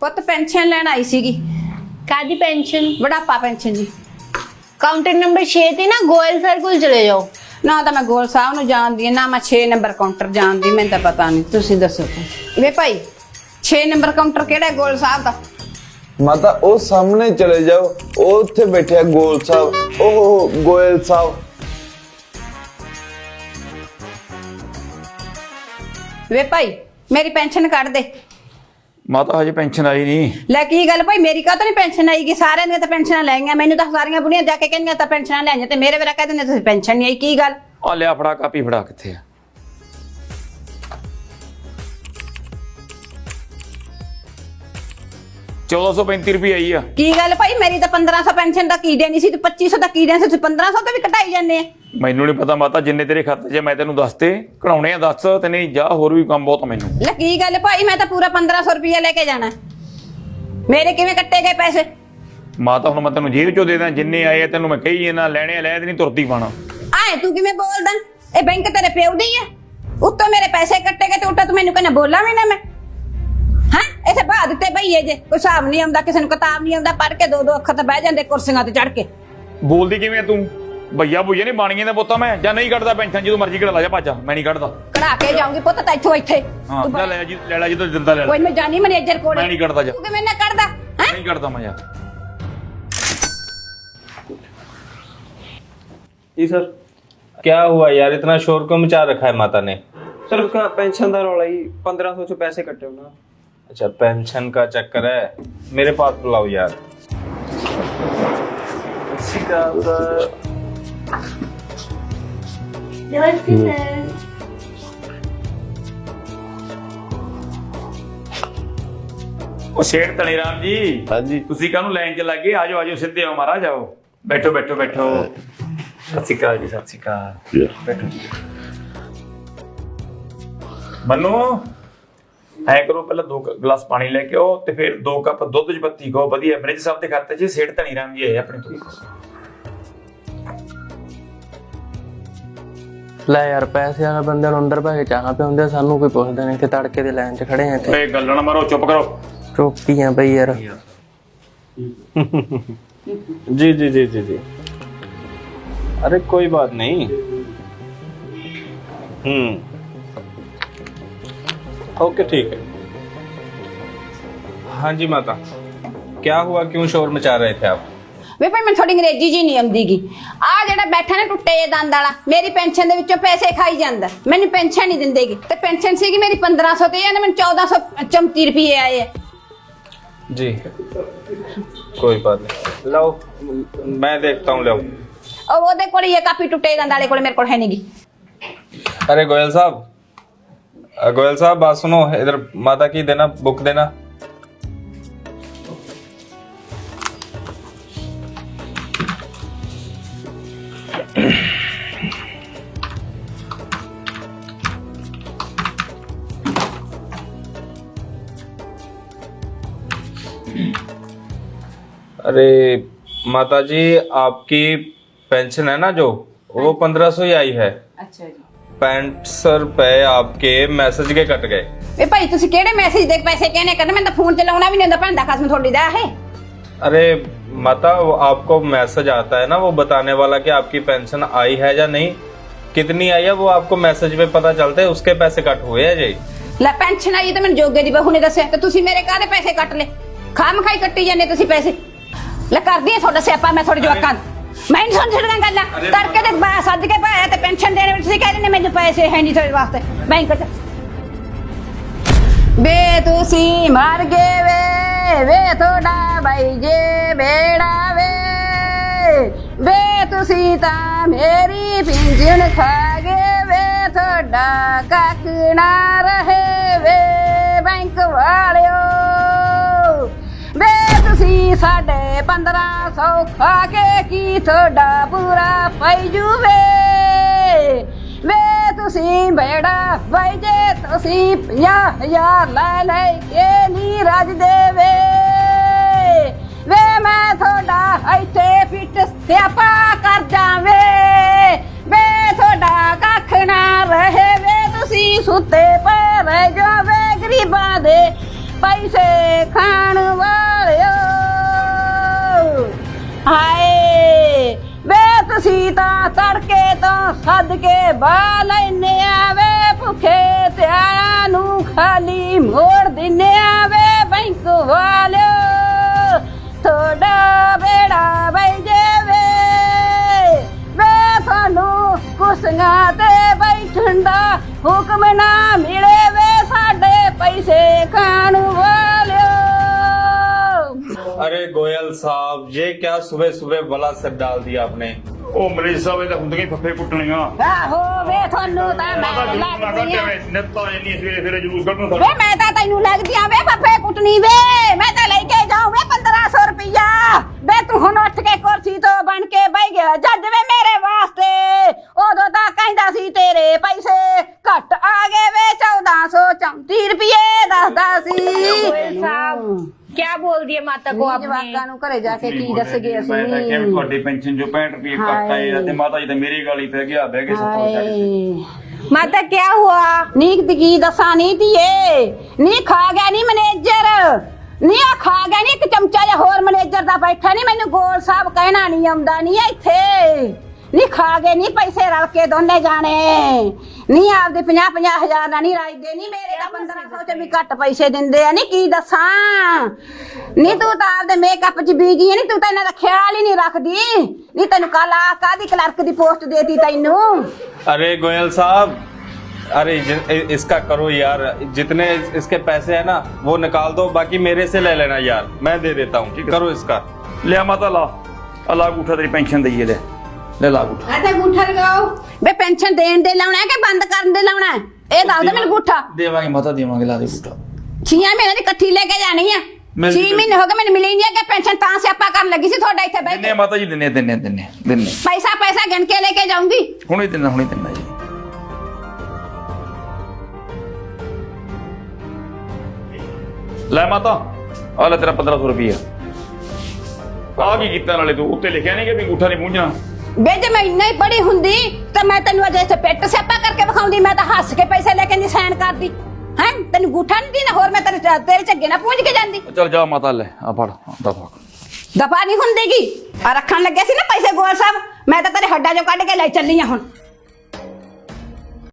ਪੁੱਤ ਪੈਨਸ਼ਨ ਲੈਣ ਆਈ ਸੀਗੀ। ਕਾਦੀ ਪੈਨਸ਼ਨ? ਬੁਢਾਪਾ ਪੈਨਸ਼ਨ ਜੀ। ਕਾਊਂਟਰ ਨੰਬਰ 6 ਤੇ ਨਾ ਗੋਇਲ ਸਰਕਲ ਚਲੇ ਜਾਓ। ਨਾ ਤਾਂ ਮੈਂ ਗੋਲ ਸਾਹਿਬ ਨੂੰ ਜਾਣਦੀ ਹਾਂ ਨਾ ਮੈਂ 6 ਨੰਬਰ ਕਾਊਂਟਰ ਜਾਣਦੀ ਮੈਨੂੰ ਤਾਂ ਪਤਾ ਨਹੀਂ ਤੁਸੀਂ ਦੱਸੋ ਵੇ ਭਾਈ 6 ਨੰਬਰ ਕਾਊਂਟਰ ਕਿਹੜਾ ਹੈ ਗੋਲ ਸਾਹਿਬ ਦਾ? ਮਾਤਾ ਉਹ ਸਾਹਮਣੇ ਚਲੇ ਜਾਓ ਉਹ ਉੱਥੇ ਬੈਠਿਆ ਗੋਲ ਸਾਹਿਬ ਉਹ ਗੋਇਲ ਸਾਹਿਬ। ਵੇ ਭਾਈ ਮੇਰੀ ਪੈਨਸ਼ਨ ਕੱਢ ਦੇ। ਮਾਤਾ ਹਜੇ ਪੈਨਸ਼ਨ ਆਈ ਨਹੀਂ। ਲੈ ਕੀ ਗੱਲ ਭਾਈ ਮੇਰੀ ਕਾਹ ਤੋਂ ਨਹੀਂ ਪੈਨਸ਼ਨ ਆਈਗੀ? ਸਾਰਿਆਂ ਦੀਆਂ ਤਾਂ ਪੈਨਸ਼ਨਾਂ ਲੈ ਗਈਆਂ। ਮੈਨੂੰ ਤਾਂ ਸਾਰੀਆਂ ਬੁੜੀਆਂ ਜਾ ਕੇ ਕਹਿੰਦੀਆਂ ਤਾਂ ਪੈਨਸ਼ਨਾਂ ਲੈ ਜਾਂਦੇ ਤੇ ਮੇਰੇ ਵੇਰਾ ਕਹਿੰਦੇ ਨੇ ਤੁਸੀਂ ਪੈਨਸ਼ਨ ਨਹੀਂ ਆਈ ਕੀ ਗੱਲ? ਆ ਲਿਆ ਫੜਾ ਕਾਪੀ ਫੜਾ ਕਿੱਥੇ ਆ? ਚੌਦਾਂ ਸੌ ਪੈਂਤੀ ਰੁਪਏ ਆਈ ਆ। ਕੀ ਗੱਲ ਭਾਈ ਮੇਰੀ ਤਾਂ 1500 ਪੈਨਸ਼ਨ ਦਾ ਕੀ ਦੇਣੀ ਸੀ ਤੇ 2500 ਦਾ ਕੀ ਦੇਣੀ ਸੀ? ਤੁਸੀਂ 1500 ਤਾਂ ਵੀ ਕਟਾਈ ਜਾਂਦੇ ਆ। ਮੈਨੂੰ ਨਹੀਂ ਪਤਾ ਮਾਤਾ ਜਿੰਨੇ ਤੇਰੇ ਖਾਤੇ 'ਚ ਆ, ਮੈਂ ਤੈਨੂੰ ਦੱਸਤੇ ਕਢਾਉਣੇ ਆ ਦੱਸ ਤੇ ਨਹੀਂ ਜਾ ਹੋਰ ਵੀ ਕੰਮ ਬਹੁਤ ਆ ਮੈਨੂੰ। ਲੈ ਕੀ ਗੱਲ ਭਾਈ ਮੈਂ ਤਾਂ ਪੂਰਾ 1500 ਰੁਪਇਆ ਲੈ ਕੇ ਜਾਣਾ। ਮੇਰੇ ਕਿਵੇਂ ਕੱਟੇ ਗਏ ਪੈਸੇ? ਮਾਤਾ ਹੁਣ ਮੈਂ ਤੈਨੂੰ ਜੇਬ 'ਚੋਂ ਦੇ ਦਾਂ ਜਿੰਨੇ ਆਏ ਆ ਤੈਨੂੰ ਮੈਂ ਕਹੀ ਇਹਨਾਂ ਲੈਣੇ ਆ ਲੈ ਤੇ ਨਹੀਂ ਤੁਰਦੀ ਪਾਣਾ ਆਏ ਤੂੰ ਕਿਵੇਂ ਬੋਲਦਾ? ਇਹ ਬੈਂਕ ਤੇਰੇ ਪਿਓ ਦੀ ਹੈ ਉੱਤੋਂ ਮੇਰੇ ਪੈਸੇ ਕੱਟੇ ਗਏ ਤੇ ਉੱਟਾ ਤੂੰ ਮੈਨੂੰ ਕਹਿੰਦਾ ਬੋਲਾਂ ਵੀ ਨਾ ਮੈਂ। ਦਿੱਤੇ ਭਈਏ ਜੇ ਕੋਈ ਹਿਸਾਬ ਨਹੀਂ ਆਉਂਦਾ ਕਿਸੇ ਨੂੰ ਕਿਤਾਬ ਨਹੀਂ ਆਉਂਦਾ ਪੜ੍ਹ ਕੇ ਦੋ ਦੋ ਅੱਖਰ ਤਾਂ ਬਹਿ ਜਾਂਦੇ ਕੁਰਸੀਆਂ ਤੇ ਚੜ ਕੇ। ਬੋਲਦੀ ਕਿਵੇਂ ਆ ਤੂੰ? ਭਈਆ ਭੁਈਆ ਨਹੀਂ ਬਾਣੀਆਂ ਦਾ ਪੁੱਤਾਂ ਮੈਂ ਜਾਂ ਨਹੀਂ ਕੱਢਦਾ ਪੈਨਸ਼ਨ ਜਦੋਂ ਮਰਜ਼ੀ ਕਢਾ ਲਾ ਜਾ ਪਾਚਾ ਮੈਂ ਨਹੀਂ ਕੱਢਦਾ। ਕਢਾ ਕੇ ਜਾਉਂਗੀ ਪੁੱਤ ਤਾਂ ਇੱਥੋਂ ਇੱਥੇ। ਹਾਂ ਲੈ ਲੈ ਜੀ ਲੈ ਲੈ ਜਦੋਂ ਦਿੰਦਾ ਲੈ ਲੈ। ਕੋਈ ਮੈਂ ਜਾਣੀ ਮੈਨੇਜਰ ਕੋਲ। ਮੈਂ ਨਹੀਂ ਕੱਢਦਾ ਜਾ। ਤੂੰ ਕਿਵੇਂ ਨਾ ਕੱਢਦਾ ਹੈਂ? ਨਹੀਂ ਕੱਢਦਾ ਮੈਂ ਯਾਰ जी सर क्या हुआ यार इतना शोर क्यों मचा रखा है माता ने सर उसका पेंशन का रौला ही पंद्रह सौ पैसे कटे होना अच्छा पेंशन का चक्कर है मेरे पास बुलाओ यार ਸਿੱਕਾ ਸਰ ਉਹ ਸ਼ੇਰ ਤਣੀ ਰਾਮ ਜੀ ਹਾਂਜੀ ਤੁਸੀਂ ਕਾਹਨੂੰ ਲਾਈਨ 'ਚ ਲੱਗੇ ਆਜੋ ਆਜੋ ਸਿੱਧੇ ਆਓ ਮਹਾਰਾਜ ਆਓ ਬੈਠੋ ਬੈਠੋ ਬੈਠੋ ਸਤਿ ਸ਼੍ਰੀ ਅਕਾਲ ਜੀ ਸਤਿ ਸ਼੍ਰੀ ਅਕਾਲ ਬੈਠੋ ਜੀ ਮੰਨੋ ਐ ਕਰੋ ਪਹਿਲਾਂ ਦੋ ਕ- ਗਲਾਸ ਪਾਣੀ ਲੈ ਕੇ ਆਓ ਤੇ ਫਿਰ ਦੋ ਕੱਪ ਦੁੱਧ ਚ ਪੱਤੀ ਖਾਓ ਵਧੀਆ ਮ੍ਰਿਜ ਸਾਹਿਬ ਦੇ ਖਾਤੇ 'ਚ ਸੇਠ ਧਨੀ ਰਾਮ ਜੀ ਆਏ ਆਪਣੇ ਤੋਂ ਲੈ ਯਾਰ ਪੈਸੇ ਵਾਲੇ ਬੰਦੇ ਨੂੰ ਅੰਦਰ ਪਾ ਕੇ ਚਾਹਾਂ ਪਿਆਉਂਦੇ ਸਾਨੂੰ ਕੋਈ ਪੁੱਛਦਾ ਨਹੀਂ ਇੱਥੇ ਤੜਕੇ ਦੇ ਲਾਈਨ 'ਚ ਖੜੇ ਆ ਇੱਥੇ ਓਏ ਗੱਲਾਂ ਨਾ ਮਾਰੋ ਚੁੱਪ ਕਰੋ ਚੋਪੀਆਂ ਬਈ ਯਾਰ जी जी जी जी जी अरे कोई बात नहीं हम्म ओके ठीक है हाँ जी माता क्या हुआ क्यों शोर मचा रहे थे आप ਵੇ ਭਾਈ ਮੈਨੂੰ ਥੋੜੀ ਅੰਗਰੇਜ਼ੀ ਜੀ ਨਹੀਂ ਆਉਂਦੀਗੀ ਆ ਜਿਹੜਾ ਬੈਠਾ ਨਾ ਟੁੱਟੇ ਜਿਹੇ ਦੰਦ ਵਾਲਾ ਮੇਰੀ ਪੈਨਸ਼ਨ ਦੇ ਵਿੱਚੋਂ ਪੈਸੇ ਖਾਈ ਜਾਂਦਾ ਮੈਨੂੰ ਪੈਨਸ਼ਨ ਨਹੀਂ ਦਿੰਦੇਗੀ ਤੇ ਪੈਨਸ਼ਨ ਸੀਗੀ ਮੇਰੀ 1500 ਤੇ ਇਹਨੇ ਮੈਨੂੰ 1434 ਰੁਪਏ ਆਏ ਆ जी कोई बात नहीं लाओ मैं देखता हूँ लाओ ਉਹ ਉਹਦੇ ਕੋਲ ਹੀ ਇਹ ਕਾਪੀ ਟੁੱਟੇ ਜਿਹੇ ਦੰਦ ਵਾਲੇ ਕੋਲ ਮੇਰੇ ਕੋਲ ਹੈ ਨਹੀਂਗੀ अरे गोयल साहब अ, गोयल साहब बात सुनो इधर माता की देना बुक देना। अरे माता जी आपकी पेंशन है ना जो? वो हाँ। पंद्रह सौ ही आई है। अच्छा जी। 65 ਰੁਪਏ ਆਪਕੇ ਮੈਸੇਜ ਕੇ ਕੱਟ ਗਏ ਵੇ ਭਾਈ ਤੁਸੀਂ ਕਿਹੜੇ ਮੈਸੇਜ ਦੇ ਪੈਸੇ ਕਹਿਣੇ ਕਰਨੇ ਮੈਨੂੰ ਤਾਂ ਫੋਨ ਚਲਾਉਣਾ ਵੀ ਨਹੀਂ ਹੁੰਦਾ ਭੈਣ ਦਾ ਖਸਮ ਤੁਹਾਡੀ ਦਾ ਹੈ अरे माता वो आपको मैसेज आता है ना वो बताने वाला कि आपकी पेंशन आई है या नहीं कितनी आई है वो आपको मैसेज पे पता चलता है उसके पैसे कट हुए हैं जी ਲੈ ਪੈਨਸ਼ਨ ਆਈ ਤਾਂ ਮੈਨੂੰ ਜੋਗੇ ਦੀ ਬਹੂ ਨੇ ਦੱਸਿਆ ਤੇ ਤੁਸੀਂ ਮੇਰੇ ਕਾਹਦੇ ਪੈਸੇ ਕੱਟ ਲਏ ਖਾਮ ਖਾਈ ਕੱਟੀ ਜਾਂਦੇ ਤੁਸੀਂ ਪੈਸੇ ਲੈ ਕਰਦੀ ਆ ਤੁਹਾਡਾ ਸਿਆਪਾ ਮੈਂ ਤੁਹਾਡੇ ਜਵਾਕਾਂ ਦਾ। ਮੈਂ ਨਹੀਂ ਸੁਣ ਛੜੀਆਂ ਗੱਲਾਂ। ਤੜਕੇ ਤੇ ਬਾ ਸੱਜ ਕੇ ਪਾਇਆ ਤੇ ਪੈਨਸ਼ਨ ਦੇਣ ਵਿੱਚ ਤੁਸੀਂ ਕਹਿੰਦੇ ਨੇ ਮੈਨੂੰ ਪੈਸੇ ਹੈ ਨਹੀਂ ਤੁਹਾਡੇ ਵਾਸਤੇ। ਬੈਂਕ 'ਚ ਵੇ ਤੁਸੀਂ ਮਰ ਗਏ ਵੇ ਵੇ ਤੁਹਾਡਾ ਬਾਈ ਜੇ ਬੇੜਾ ਵੇ। ਵੇ ਤੁਸੀਂ ਤਾਂ ਮੇਰੀ ਪਿੰਜਣ ਖਾ ਗਏ ਵੇ ਤੁਹਾਡਾ ਕੱਖ ਨਾ ਰਹੇ ਵੇ। ਬੈਂਕ ਵਾਲਿਓ ਵੇ ਤੁਸੀਂ ਸਾਡੇ 1500 ਖਾ ਕੇ ਕੀ ਤੁਹਾਡਾ ਪੂਰਾ ਪਈ ਜੂਵੇ ਵੇ ਤੁਸੀਂ ਬੇੜਾ ਬਾਈ ਜੇ ਤੁਸੀਂ 50000 ਲੈ ਲੈ ਕੇ ਨੀ ਰਜ ਦੇਵੇ ਵੇ ਮੈਂ ਤੁਹਾਡਾ ਇੱਥੇ ਫਿੱਟ ਸਿਆਪਾ ਕਰ ਜਾਵੇ ਵੇ ਤੁਹਾਡਾ ਕੱਖ ਨਾ ਰਹੇ ਵੇ ਤੁਸੀਂ ਸੁੱਤੇ ਪਏ ਰਹਿ ਜਾਵੇ ਗਰੀਬਾਂ ਦੇ ਪੈਸੇ ਖਾਣ ਹਾਏ ਤੜਕੇ ਤੋਂ ਸੱਦ ਕੇ ਬਾ ਲੈਨੇ ਆ ਵੇ ਭੁੱਖੇ ਤੇ ਆਇਆਂ ਨੂੰ ਖਾਲੀ ਮੋੜ ਦਿੰਨੇ ਆ ਵੇ ਬੈਂਕ ਵਾਲਿਓ ਤੁਹਾਡਾ ਬੇੜਾ ਬਈ ਵੇ ਵੇ ਤੁਹਾਨੂੰ ਕੁਰਸੀਆਂ ਤੇ ਬੈਠਣ ਦਾ ਹੁਕਮ ਨਾ ਮਿਲੇ ਵੇ ਸਾਡੇ ਪੈਸੇ ਖਾਣ ਵਾਲਿਓ अरे गोयल साहब ये क्या सुबह सुबह बला सर डाल दिया आपने ਉਹ ਮਰੀਜ਼ ਸਾਹਿਬ ਇਹ ਤਾਂ ਹੁੰਦੀਆਂ ਹੀ ਫੱਫੇ ਕੁੱਟਣੀਆਂ। ਆਹੋ ਵੇ ਤੁਹਾਨੂੰ ਤਾਂ ਮੈਂ ਜੂਸ ਲੱਗਦੀ ਆ ਵੇ ਨਿੱਤਾ ਇੰਨੀ ਸਵੇਰੇ ਸਵੇਰੇ ਜੂਸ ਕੱਢਣ ਵੇ ਮੈਂ ਤਾਂ ਤੈਨੂੰ ਲੱਗਦੀ ਆ ਵੇ ਫੱਫੇ ਕੁੱਟਣੀ ਵੇ। ਬੋਲਦੀ ਹੈ ਮਾਤਾ ਕੋ ਆਪਣੇ? ਜਵਾਕਾਂ ਨੂੰ ਘਰੇ ਜਾ ਕੇ ਕੀ ਦੱਸਗੇ ਅਸੀਂ ਮੈਂ ਤਾਂ ਕਿਹਾ ਤੁਹਾਡੀ ਪੈਨਸ਼ਨ ਜੋ 65 ਰੁਪਏ ਕੱਟ ਆਏ ਤੇ ਮਾਤਾ ਜੀ ਤੇ ਮੇਰੀ ਗਾਲੀ ਪੈ ਗਿਆ ਬਹਿ ਕੇ ਸੱਤਾਂ ਛੱਡ ਕੇ। ਮਾਤਾ ਕੀ ਹੁਆ? ਨੀਕ ਦੀ ਕੀ ਦੱਸਾਂ ਨੀ ਧੀਏ ਨੀ ਖਾ ਗਿਆ ਨੀ ਮੈਨੇਜਰ ਨੀ ਆ ਖਾ ਗਿਆ ਨੀ ਇੱਕ ਚਮਚਾ ਜਿਹਾ ਹੋਰ ਮੈਨੇਜਰ ਦਾ ਬੈਠਾ ਨੀ ਮੈਨੂੰ ਗੋਲ ਸਾਹਿਬ ਕਹਿਣਾ ਨਹੀਂ ਆਉਂਦਾ ਨੀ ਇੱਥੇ। ਨੀ ਖਾ ਗਏ ਨੀ ਪੈਸੇ ਰਲ ਕੇ ਦੋਨੇ ਜਾਣੇ ਨੀ ਆਪਦੇ 50 50 ਹਜ਼ਾਰ ਦਾ ਨਹੀਂ ਰਾਜਦੇ ਨੀ ਮੇਰੇ ਤਾਂ 1500 ਚ ਵੀ ਘੱਟ ਪੈਸੇ ਦਿੰਦੇ ਆ ਨੀ ਕੀ ਦੱਸਾਂ ਨੀ ਤੂੰ ਤਾਂ ਆਪਦੇ ਮੇਕਅਪ ਚ ਬੀਜੀ ਨੀ ਤੂੰ ਤਾਂ ਇਹਨਾਂ ਦਾ ਖਿਆਲ ਹੀ ਨਹੀਂ ਰੱਖਦੀ ਨੀ ਤੈਨੂੰ ਕੱਲ ਆ ਕਾਦੀ ਕਲਰਕ ਦੀ ਪੋਸਟ ਦੇਤੀ ਤੈਨੂੰ अरे गोयल साहब अरे जि- इ- इसका करो यार जितने इसके पैसे हैं ना वो निकाल दो बाकी मेरे से ले लेना यार मैं दे देता हूँ करो इसका ਲਿਆ ਮਾਤਾ ਲਾ ਆ ਲਾ ਗੂਠਾ ਤੇਰੀ ਪੈਨਸ਼ਨ ਦਈਏ ਲੈ ਲੈ ਲਾ ਗੂਠਾ ਆ ਤੇ ਗੂਠਾ ਲਗਾਓ। ਬੇ ਪੈਨਸ਼ਨ ਦੇਣ ਦੇ ਲਾਉਣਾ ਹੈ ਕਿ ਬੰਦ ਕਰਨ ਦੇ ਲਾਉਣਾ ਹੈ? ਇਹ ਦੱਸ ਦੇ ਮੈਨੂੰ ਗੂਠਾ ਦੇਵਾਂਗੇ ਮਾਤਾ ਦੇਵਾਂਗੇ ਲਾ ਦੇ ਗੂਠਾ ਛੀਆਂ ਮਹੀਨੇ ਦੀ ਇਕੱਠੀ ਲੈ ਕੇ ਜਾਣੀ ਆ ਮਿਲ ਛੇ ਜੂਗੀ। ਮਹੀਨੇ ਹੋ ਗਏ ਮੈਨੂੰ ਮਿਲੀ ਨਹੀਂ ਕਿ ਪੈਨਸ਼ਨ ਤਾਂ ਸਿਆਪਾ ਕਰਨ ਲੱਗੀ ਸੀ ਤੁਹਾਡਾ ਇੱਥੇ ਬੈਠ ਦਿੰਨੇ ਕੇ। ਆ ਮਾਤਾ ਜੀ ਦਿੰਨੇ ਦਿੰਨੇ ਦਿੰਨੇ ਦਿੰਨੇ। ਪੈਸਾ ਪੈਸਾ ਗਿਣ ਕੇ ਲੈ ਕੇ ਜਾਊਂਗੀ। ਹੁਣੇ ਦਿੰਨਾ ਹੁਣੇ ਦਿੰਨਾ ਜੀ। ਲੈ ਮਾਤਾ ਆ ਲੈ ਤੇਰਾ 1500 ਰੁਪਈਆ। ਆ ਕੀ ਕੀਤਾ ਨਾਲੇ ਤੂੰ? ਉੱਤੇ ਲਿਖਿਆ ਨਹੀਂ ਕਿ ਵੀ ਅੰਗੂਠਾ ਨਹੀਂ ਪੂੰਝਣਾ? ਬੇ ਜੇ ਮੈਂ ਇੰਨਾ ਹੀ ਪੜੀ ਹੁੰਦੀ ਤਾਂ ਮੈਂ ਤੈਨੂੰ ਅਜੇ ਇੱਥੇ ਪਿੱਟ ਸਿਆਪਾ ਕਰਕੇ ਵਿਖਾਉਂਦੀ ਮੈਂ ਤਾਂ ਹੱਸ ਕੇ ਪੈਸੇ ਲੈ ਕੇ ਨਹੀਂ ਸਾਈਨ ਕਰਦੀ। ਹੈ? ਤੈਨੂੰ ਗੂਠਾ ਨਹੀਂ ਦੇਣਾ ਹੋਰ ਮੈਂ ਤੇਰੇ ਚ- ਤੇਰੇ ਝੱਗੇ ਨਾ ਪੂੰਝ ਕੇ ਜਾਂਦੀ। ਚੱਲ ਜਾ ਮਾਤਾ ਲੈ ਆ ਫੜ ਦਫਾ। ਦਫਾ ਨਹੀਂ ਹੁੰਦੀਗੀ। ਆ ਰੱਖਣ ਲੱਗਿਆ ਸੀ ਨਾ ਪੈਸੇ ਗੋਲ ਸਾਹਿਬ ਮੈਂ ਤਾਂ ਤੇਰੇ ਹੱਡਾਂ ਚੋਂ ਕੱਢ ਕੇ ਲੈ ਚੱਲੀ ਆ ਹੁਣ।